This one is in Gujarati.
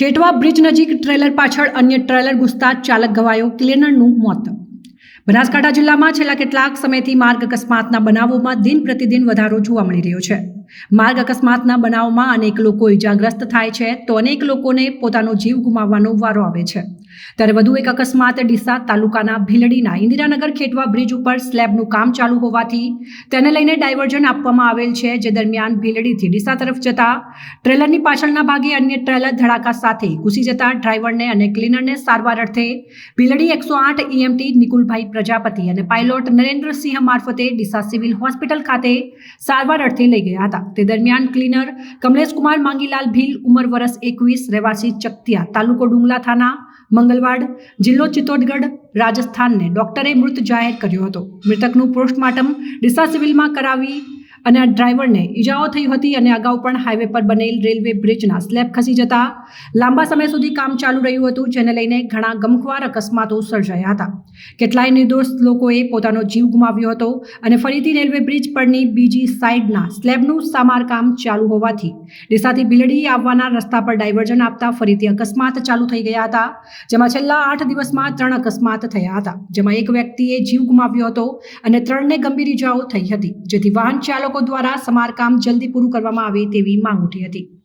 કેટવા બ્રિજ નજીક ટ્રેલર પાછળ અન્ય ટ્રેલર ઘૂસતા ચાલક ઘવાયો ક્લિનરનું મોત. બનાસકાંઠા જિલ્લામાં છેલ્લા કેટલાક સમયથી માર્ગ અકસ્માતના બનાવોમાં દિન પ્રતિદિન વધારો જોવા મળી રહ્યો છે. માર્ગ અકસ્માતના બનાવોમાં અનેક લોકો ઇજાગ્રસ્ત થાય છે તો અનેક લોકોને પોતાનો જીવ ગુમાવવાનો વારો આવે છે. ત્યારે વધુ એક અકસ્માત ડીસા તાલુકાના ભીલડીના ઇન્દિરાનગર ખેટવા બ્રિજ ઉપર સ્લેબનું કામ ચાલુ હોવાથી તેને લઈને ડાયવર્ઝન આપવામાં આવેલ છે, જે દરમિયાન ભીલડીથી ડીસા તરફ જતા ટ્રેલરની પાછળના ભાગે અન્ય ટ્રેલર ધડાકા સાથે ઘૂસી જતા ડ્રાઈવરને અને ક્લીનરને સારવાર અર્થે ભીલડી એકસો આઠ ઈએમટી નિકુલભાઈ પ્રજાપતિ અને પાયલોટ નરેન્દ્રસિંહ મારફતે ડીસા સિવિલ હોસ્પિટલ ખાતે સારવાર અર્થે લઈ ગયા હતા. તે દરમિયાન ક્લીનર કમલેશકુમાર માંગીલાલ ભીલ ઉંમર વરસ એકવીસ, રહેવાસી ચકતિયા તાલુકો ડુંગલા થાના મંગલવાડ જિલ્લો ચિત્તોડગઢ રાજસ્થાનને ડોક્ટરે મૃત જાહેર કર્યો હતો. મૃતકનું પોસ્ટમોર્ટમ ડીસા સિવિલમાં કરાવી અને ડ્રાઈવરને ઈજાઓ થઈ હતી અને અગાઉ પણ હાઈવે પર બનેલ રેલવે બ્રિજના સ્લેબ ખસી જતા લાંબા સમય સુધી કામ ચાલુ રહ્યું હતું, જેને લઈને ઘણા ગમખ્વાર અકસ્માતો સર્જાયા હતા. કેટલાય નિર્દોષ લોકોએ પોતાનો જીવ ગુમાવ્યો હતો અને ફરીથી રેલવે બ્રિજ પરની બીજી સાઈડના સ્લેબનું સમારકામ ચાલુ હોવાથી ડીસાથી ભીલડી આવવાના રસ્તા પર ડાયવર્ઝન આપતા ફરીથી અકસ્માત ચાલુ થઈ ગયા હતા, જેમાં છેલ્લા આઠ દિવસમાં ત્રણ અકસ્માત થયા હતા, જેમાં એક વ્યક્તિએ જીવ ગુમાવ્યો હતો અને ત્રણને ગંભીર ઇજાઓ થઈ હતી, જેથી વાહન ચાલકો દ્વારા સમારકામ જલ્દી પૂરું કરવામાં આવે તેવી માંગ ઉઠી હતી.